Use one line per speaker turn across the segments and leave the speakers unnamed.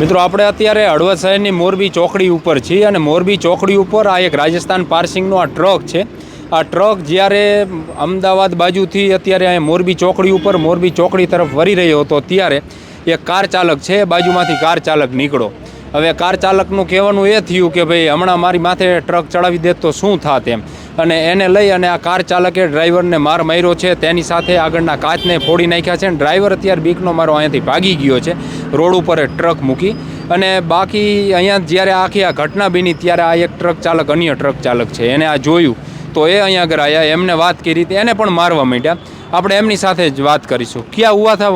મિત્રો, આપણે અત્યારે હળવદ શહેરની મોરબી ચોકડી ઉપર છીએ અને મોરબી ચોકડી ઉપર આ એક રાજસ્થાન પાર્સિંગનો આ ટ્રક છે. આ ટ્રક જ્યારે અમદાવાદ બાજુથી અત્યારે અહીંયા મોરબી ચોકડી ઉપર, મોરબી ચોકડી તરફ વળી રહ્યો હતો ત્યારે એક કાર ચાલક છે બાજુમાંથી કાર ચાલક નીકળો. હવે કાર ચાલકનું કહેવાનું એ થયું કે ભાઈ, હમણાં મારી માથે ટ્રક ચડાવી દે તો શું થાત એમ. અને એને લઈ અને આ કાર ચાલકે ડ્રાઈવરને માર માર્યો છે. તેની સાથે આગળના કાચને ફોડી નાખ્યા છે. અને ડ્રાઈવર અત્યારે બીકનો મારો અહીંયાથી ભાગી ગયો છે. રોડ ઉપર ટ્રક મૂકી અને બાકી અહીંયા જ્યારે આખી આ ઘટના બની ત્યારે આ એક ટ્રક ચાલક અન્ય ટ્રક ચાલક છે. એને આ જોયું તો એ અહીંયા આગળ આવ્યા એમને વાત કરી હતી. એને પણ મારવા માંડ્યા. આપણે એમની સાથે જ વાત કરીશું. ક્યાં ઉવા થા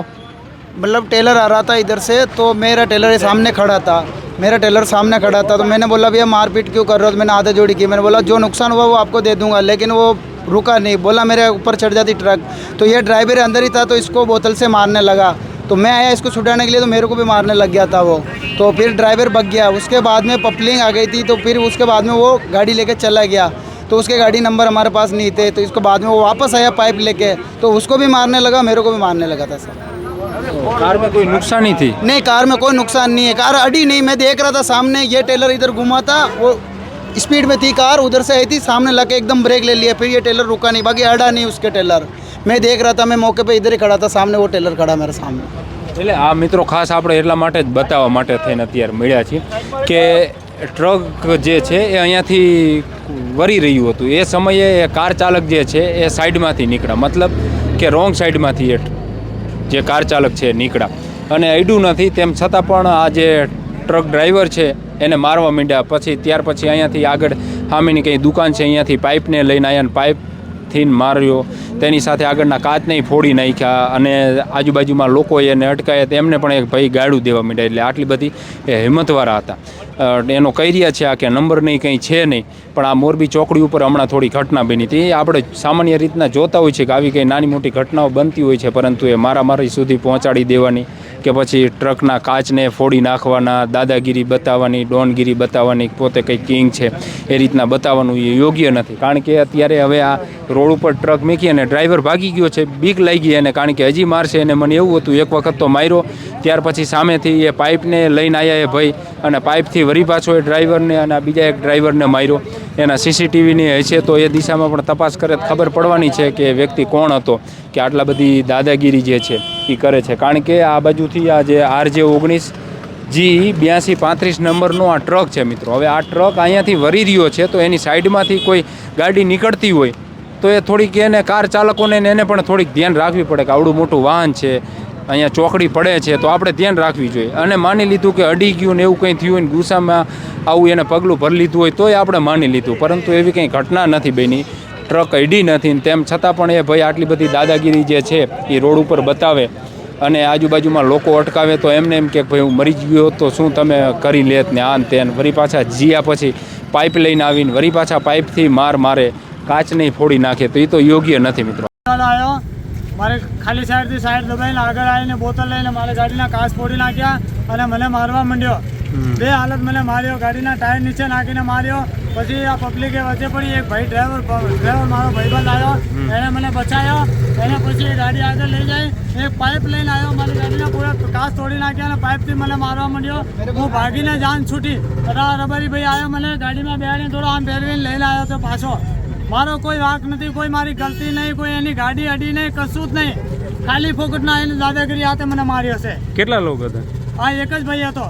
મતલબ ટેલર આ રહા હતા ઇધર સે તો મેરા ટેલર સામને ખડા હતા. मेरा टेलर सामने खड़ा था तो मैंने बोला, भैया, मारपीट क्यों कर रहे हो? तो मैंने आधा जोड़ी की मैंने बोला, जो नुकसान हुआ वो आपको दे दूँगा। लेकिन वो रुका नहीं। बोला, मेरे ऊपर चढ़ जाती ट्रक। तो ये ड्राइवर अंदर ही था तो इसको बोतल से मारने लगा। तो मैं आया इसको छुड़ाने के लिए तो मेरे को भी मारने लग गया था वो। तो फिर ड्राइवर भग गया। उसके बाद में पपलिंग आ गई थी तो फिर उसके बाद में वो गाड़ी लेके चला गया। तो उसके गाड़ी नंबर हमारे पास नहीं थे तो इसको बाद में वो वापस आया पाइप लेके। तो उसको भी मारने लगा, मेरे को भी मारने लगा था, सर।
કાર में कोई नुकसानी थी
नहीं कार में कोई नुकसान नहीं है कार अड़ी नहीं मैं देख रहा था सामने ये टेलर इधर घुमा था वो स्पीड में थी कार उधर से आई थी सामने लगे एकदम ब्रेक ले लिया फिर ये टेलर रुका नहीं बाकी अड़ा नहीं उसके टेलर मैं देख रहा था मैं मौके पे इधर ही खड़ा था सामने वो टेलर खड़ा मेरे सामने
એટલે આ મિત્રો ખાસ આપણે એટલા માટે જ બતાવવા માટે થઈને અત્યારે મળ્યા છીએ કે ટ્રક જે છે એ અહીંયાથી વરી રહ્યું હતું એ સમયે એ કાર ચાલક જે છે એ સાઈડમાંથી નીકળ્યા મતલબ કે રોંગ સાઈડમાંથી એ જે કાર ચાલક છે નીકળ્યા. અને અડ્યું નથી, તેમ છતાં પણ આ જે ટ્રક ડ્રાઈવર છે, એને મારવા માંડ્યા. પછી ત્યાર પછી અહીંયાથી આગળ સામેની કંઈ દુકાન છે, અહીંયાથી પાઇપને લઈને આવ્યા અને પાઇપથી માર્યો. તેની સાથે આગળના કાચને ફોડી નાખ્યા અને આજુબાજુમાં લોકોએ એને અટકાયા તો એમને પણ એક ભાઈ ગાડું દેવા માંડ્યા એટલે આટલી બધી એ હિંમતવાળા હતા. એનો કહી રહ્યા છે આ કે નંબર નહીં, કંઈ છે નહીં. પણ આ મોરબી ચોકડી ઉપર હમણાં થોડી ઘટના બની હતી. આપણે સામાન્ય રીતના જોતા હોય છે કે આવી કંઈ નાની મોટી ઘટનાઓ બનતી હોય છે, પરંતુ એ મારામારી સુધી પહોંચાડી દેવાની કે પછી ટ્રકના કાચને ફોડી નાખવાના, દાદાગીરી બતાવવાની, ડોનગીરી બતાવવાની, પોતે કંઈ કિંગ છે, એ રીતના બતાવવાનું એ યોગ્ય નથી. કારણ કે અત્યારે હવે આ રોડ ઉપર ટ્રક મૂકી અને ડ્રાઈવર ભાગી ગયો છે, બીક લાગી એને, કારણ કે હજી મારશે અને મને એવું હતું, એક વખત તો માર્યો, ત્યાર પછી સામેથી એ પાઇપને લઈને આવ્યા એ ભાઈ અને પાઇપથી વરી પાછો એ ડ્રાઈવરને અને બીજા એક ડ્રાઈવરને માર્યો. એના સીસીટીવીની હશે તો એ દિશામાં પણ તપાસ કરે. ખબર પડવાની છે કે વ્યક્તિ કોણ હતો, કે આટલા બધી દાદાગીરી જે છે. એ કરે છે. કારણ કે આ બાજુથી આ જે આરજે ઓગણીસ જી બ્યાસી પાંત્રીસ નંબરનો આ ટ્રક છે મિત્રો. હવે આ ટ્રક અહીંયાથી વરી રહ્યો છે તો એની સાઈડમાંથી કોઈ ગાડી નીકળતી હોય તો એ થોડીક એને કાર ચાલકોને એને પણ થોડીક ધ્યાન રાખવી પડે કે આવડું મોટું વાહન છે, અહીંયા ચોકડી પડે છે તો આપણે ધ્યાન રાખવી જોઈએ. અને માની લીધું કે અડી ગયું ને એવું કંઈ થયું હોય ને ગુસ્સામાં આવું એને પગલું ભરી લીધું હોય તોય આપણે માની લીધું. પરંતુ એવી કંઈ ઘટના નથી બની. ટ્રક અડી નથી તેમ છતાં પણ એ ભાઈ આટલી બધી દાદાગીરી જે છે એ રોડ ઉપર બતાવે અને આજુબાજુમાં લોકો અટકાવે તો એમને એમ કે ભાઈ હું મરી જ ગયો તો શું તમે કરી લેત ને આન તેન. વરી પાછા જીયા પછી પાઇપ લઈને આવીને વળી પાછા પાઇપથી માર મારે કાચ નહીં ફોડી નાખે તો એ તો યોગ્ય નથી મિત્રો.
આવ્યો મારે ખાલી સાઈડથી સાઈડ દબાઈને આગળ આવીને બોતલ લઈને મારે ગાડીના કાચ ફોડી નાખ્યા અને મને મારવા માંડ્યો. બે હાલત મને માર્યો ગાડીના ટાયર નીચે નાખીને માર્યો પછી આ પબ્લિકે વચ્ચે પડી એક ભાઈ ડ્રાઈવર ડ્રાઈવર મારો ભાઈબંધ આવ્યો. એને મને બચાવ્યો એને પછી ગાડી આગળ લઈ જાય એક પાઇપ લઈને આવ્યો. મારી ગાડીના પૂરા કાચ તોડી નાખ્યા અને પાઇપથી મને મારવા માંડ્યો. હું ભાગીને જાન છૂટી. રા રબારી ભાઈ આવ્યો મને ગાડીમાં બેહાડીને થોડો આમ ફેરવીને લઈને આવ્યો તો પાછો. મારો કોઈ વાંક નથી કોઈ મારી ગલતી નહીં કોઈ એની ગાડી અડી નહીં કશું જ નહીં. ખાલી ફોકટના એની દાદાગીરી હાથે મને માર્યો છે.
કેટલા લોકો હતા?
આ એક જ ભાઈ હતો.